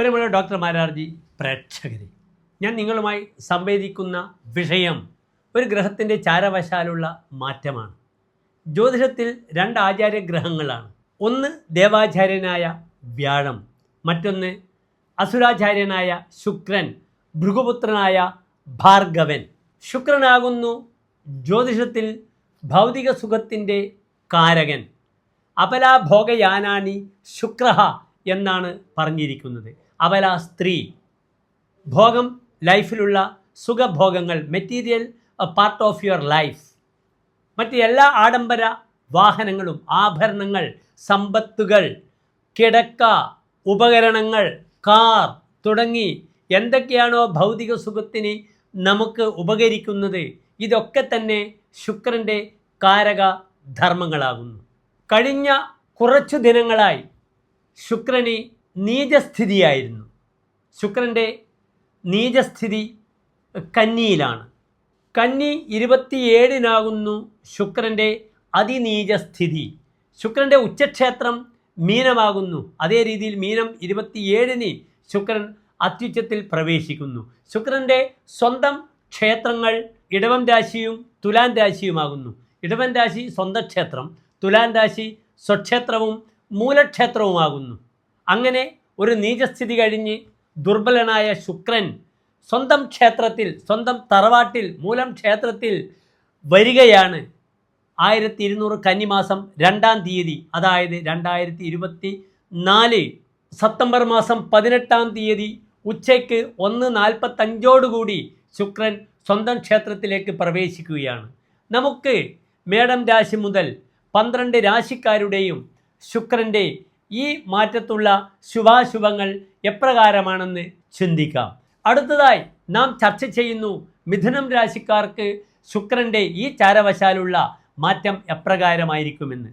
പ്രിയമുള്ള ഡോക്ടർ മാരാർജി പ്രേക്ഷകരെ ഞാൻ നിങ്ങളുമായി സംവേദിക്കുന്ന വിഷയം ഒരു ഗ്രഹത്തിന്റെ ചാരവശാലുള്ള മാറ്റമാണ്. ജ്യോതിഷത്തിൽ രണ്ട് ആചാര്യ ഗ്രഹങ്ങളാണ് ഒന്ന് ദേവാചാര്യനായ വ്യാഴം മറ്റൊന്ന് അസുരാചാര്യനായ ശുക്രൻ ഭൃഗുപുത്രനായ ഭാർഗവൻ. ശുക്രനാകുന്നു ജ്യോതിഷത്തിൽ ഭൗതിക സുഖത്തിന്റെ കാരകൻ. അപലാഭോഗയാനാനി ശുക്രഹ എന്നാണ് പറഞ്ഞിരിക്കുന്നത്. അപല സ്ത്രീ. ഭോഗം ലൈഫിലുള്ള സുഖഭോഗങ്ങൾ material part of your life. മറ്റ് എല്ലാ ആഡംബര വാഹനങ്ങളും ആഭരണങ്ങൾ സമ്പത്തുകൾ കിടക്ക ഉപകരണങ്ങൾ കാർ തുടങ്ങി എന്തൊക്കെയാണോ ഭൗതിക സുഖത്തിന് നമുക്ക് ഉപകരിക്കുന്നത് ഇതൊക്കെ തന്നെ ശുക്രന്റെ കാരക ധർമ്മങ്ങളാകുന്നു. കഴിഞ്ഞ കുറച്ചു ദിനങ്ങളായി ശുക്രന് നീചസ്ഥിതിയായിരുന്നു. ശുക്രന്റെ നീചസ്ഥിതി കന്നിയിലാണ്. കന്നി ഇരുപത്തിയേഴിനാകുന്നു ശുക്രന്റെ അതിനീചസ്ഥിതി. ശുക്രന്റെ ഉച്ചക്ഷേത്രം മീനമാകുന്നു. അതേ രീതിയിൽ മീനം ഇരുപത്തിയേഴിന് ശുക്രൻ അത്യുച്ചത്തിൽ പ്രവേശിക്കുന്നു. ശുക്രന്റെ സ്വന്തം ക്ഷേത്രങ്ങൾ ഇടവം രാശിയും തുലാൻ രാശിയുമാകുന്നു. ഇടവൻ രാശി സ്വന്തം ക്ഷേത്രം തുലാൻ രാശി സ്വക്ഷേത്രവും മൂലക്ഷേത്രവുമാകുന്നു. അങ്ങനെ ഒരു നീചസ്ഥിതി കഴിഞ്ഞ് ദുർബലനായ ശുക്രൻ സ്വന്തം ക്ഷേത്രത്തിൽ സ്വന്തം തറവാട്ടിൽ മൂലം ക്ഷേത്രത്തിൽ വരികയാണ്. ആയിരത്തി ഇരുന്നൂറ് കന്നിമാസം രണ്ടാം തീയതി അതായത് രണ്ടായിരത്തി ഇരുപത്തി നാല് സെപ്റ്റംബർ മാസം പതിനെട്ടാം തീയതി ഉച്ചയ്ക്ക് ഒന്ന് നാൽപ്പത്തഞ്ചോടുകൂടി ശുക്രൻ സ്വന്തം ക്ഷേത്രത്തിലേക്ക് പ്രവേശിക്കുകയാണ്. നമുക്ക് മേടം രാശി മുതൽ പന്ത്രണ്ട് രാശിക്കാരുടെയും ശുക്രന്റെ ഈ മാറ്റത്തുള്ള ശുഭാശുഭങ്ങൾ എപ്രകാരമാണെന്ന് ചിന്തിക്കാം. അടുത്തതായി നാം ചർച്ച ചെയ്യുന്നു മിഥുനം രാശിക്കാർക്ക് ശുക്രന്റെ ഈ ചാരവശാലുള്ള മാറ്റം എപ്രകാരമായിരിക്കുമെന്ന്.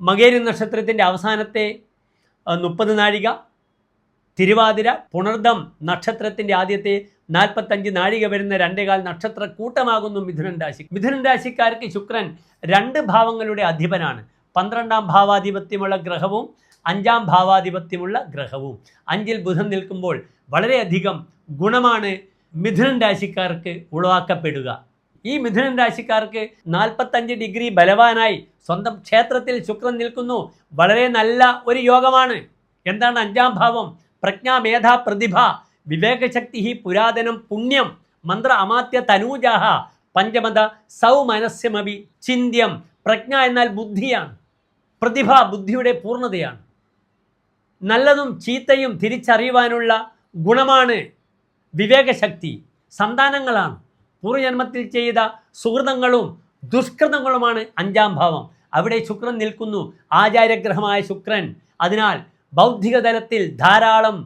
മകേരി നക്ഷത്രത്തിന്റെ അവസാനത്തെ മുപ്പത് നാഴിക തിരുവാതിര പുണർദം നക്ഷത്രത്തിന്റെ ആദ്യത്തെ നാൽപ്പത്തഞ്ച് നാഴിക വരുന്ന രണ്ടേകാൽ നക്ഷത്ര കൂട്ടമാകുന്നു മിഥുനൻ രാശി. മിഥുനൻ രാശിക്കാർക്ക് ശുക്രൻ രണ്ട് ഭാവങ്ങളുടെ അധിപനാണ്. പന്ത്രണ്ടാം ഭാവാധിപത്യമുള്ള ഗ്രഹവും അഞ്ചാം ഭാവാധിപത്യമുള്ള ഗ്രഹവും. അഞ്ചിൽ ബുധൻ നിൽക്കുമ്പോൾ വളരെയധികം ഗുണമാണ് മിഥുനൻ രാശിക്കാർക്ക് ഉളവാക്കപ്പെടുക. ഈ മിഥുനൻ രാശിക്കാർക്ക് നാൽപ്പത്തഞ്ച് ഡിഗ്രി ബലവാനായി സ്വന്തം ക്ഷേത്രത്തിൽ ശുക്രൻ നിൽക്കുന്നു. വളരെ നല്ല ഒരു യോഗമാണ്. എന്താണ് അഞ്ചാം ഭാവം? പ്രജ്ഞാ മേധാ പ്രതിഭ. വിവേകശക്തി പുരാതനം പുണ്യം മന്ത്ര അമാത്യ തനൂജാഹ പഞ്ചമത സൗമനസ്യമവി ചിന്ത്യം. പ്രജ്ഞ എന്നാൽ ബുദ്ധിയാണ്. പ്രതിഭ ബുദ്ധിയുടെ പൂർണതയാണ് നല്ലതും ചീത്തയും തിരിച്ചറിയുവാനുള്ള ഗുണമാണ് വിവേകശക്തി. സന്താനങ്ങളാണ്. പൂർവജന്മത്തിൽ ചെയ്ത സുഹൃതങ്ങളും ദുഷ്കൃതങ്ങളുമാണ് അഞ്ചാം ഭാവം. അവിടെ ശുക്രൻ നിൽക്കുന്നു. ആചാര്യഗ്രഹമായ ശുക്രൻ. അതിനാൽ ബൗദ്ധിക തലത്തിൽ ധാരാളം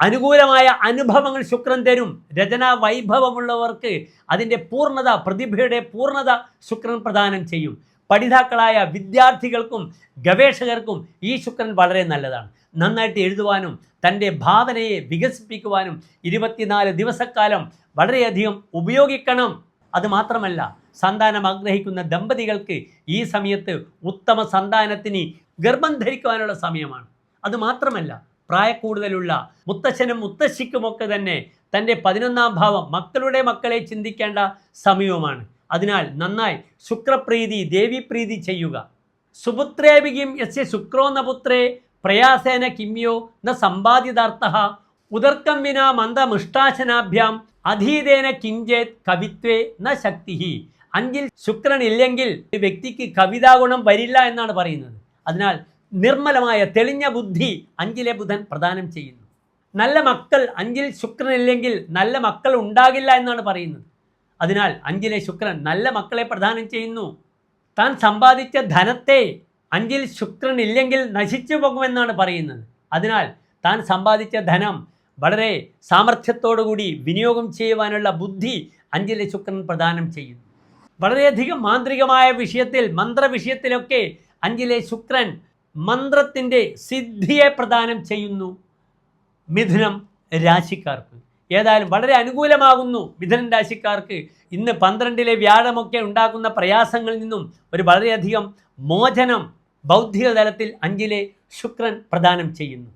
അനുകൂലമായ അനുഭവങ്ങൾ ശുക്രൻ തരും. രചനാ വൈഭവമുള്ളവർക്ക് അതിന്റെ പൂർണത പ്രതിഭയുടെ പൂർണത ശുക്രൻ പ്രദാനം ചെയ്യും. പഠിതാക്കളായ വിദ്യാർത്ഥികൾക്കും ഗവേഷകർക്കും ഈ ശുക്രൻ വളരെ നല്ലതാണ്. നന്നായിട്ട് എഴുതുവാനും തന്റെ ഭാവനയെ വികസിപ്പിക്കുവാനും ഇരുപത്തിനാല് ദിവസക്കാലം വളരെയധികം ഉപയോഗിക്കണം. അതുമാത്രമല്ല സന്താനം ആഗ്രഹിക്കുന്ന ദമ്പതികൾക്ക് ഈ സമയത്ത് ഉത്തമ സന്താനത്തിന് ഗർഭം ധരിക്കുവാനുള്ള സമയമാണ്. അതുമാത്രമല്ല പ്രായക്കൂടുതലുള്ള മുത്തശ്ശനും മുത്തശ്ശിക്കുമൊക്കെ തന്നെ തന്റെ പതിനൊന്നാം ഭാവം മക്കളുടെ മക്കളെ ചിന്തിക്കേണ്ട സമയവുമാണ്. അതിനാൽ നന്നായി ശുക്രപ്രീതി ദേവിപ്രീതി ചെയ്യുക. സുപുത്രേഭിക്കും യസ്യ ശുക്രോ നപുത്രേ പ്രയാസേന കിമ്യോ ന സമ്പാദിതാർത്ഥ ഉദർക്കം വിന മന്ദമിഷ്ടാശനാഭ്യാം അധീതേന കിഞ്ചേത് കവിത്വേ ന ശക്തി. അഞ്ചിൽ ശുക്രൻ ഇല്ലെങ്കിൽ ഒരു വ്യക്തിക്ക് കവിതാ ഗുണം വരില്ല എന്നാണ് പറയുന്നത്. അതിനാൽ നിർമ്മലമായ തെളിഞ്ഞ ബുദ്ധി അഞ്ചിലെ ബുധൻ പ്രദാനം ചെയ്യുന്നു. നല്ല മക്കൾ അഞ്ചിൽ ശുക്രൻ ഇല്ലെങ്കിൽ നല്ല മക്കൾ ഉണ്ടാകില്ല എന്നാണ് പറയുന്നത്. അതിനാൽ അഞ്ചിലെ ശുക്രൻ നല്ല മക്കളെ പ്രദാനം ചെയ്യുന്നു. താൻ സമ്പാദിച്ച ധനത്തെ അഞ്ചിൽ ശുക്രൻ ഇല്ലെങ്കിൽ നശിച്ചു പോകുമെന്നാണ് പറയുന്നത്. അതിനാൽ താൻ സമ്പാദിച്ച ധനം വളരെ സാമർഥ്യത്തോടുകൂടി വിനിയോഗം ചെയ്യുവാനുള്ള ബുദ്ധി അഞ്ചിലെ ശുക്രൻ പ്രദാനം ചെയ്യുന്നു. വളരെയധികം മാന്ത്രികമായ വിഷയത്തിൽ മന്ത്ര വിഷയത്തിലൊക്കെ അഞ്ചിലെ ശുക്രൻ മന്ത്രത്തിന്റെ സിദ്ധിയെ പ്രദാനം ചെയ്യുന്നു മിഥുനം രാശിക്കാർക്ക്. ഏതായാലും വളരെ അനുകൂലമാകുന്നു മിഥുനൻ രാശിക്കാർക്ക്. ഇന്ന് പന്ത്രണ്ടിലെ വ്യാഴമൊക്കെ ഉണ്ടാക്കുന്ന പ്രയാസങ്ങളിൽ നിന്നും ഒരു വളരെയധികം മോചനം ബൗദ്ധിക തലത്തിൽ അഞ്ചിലെ ശുക്രൻ പ്രദാനം ചെയ്യുന്നു.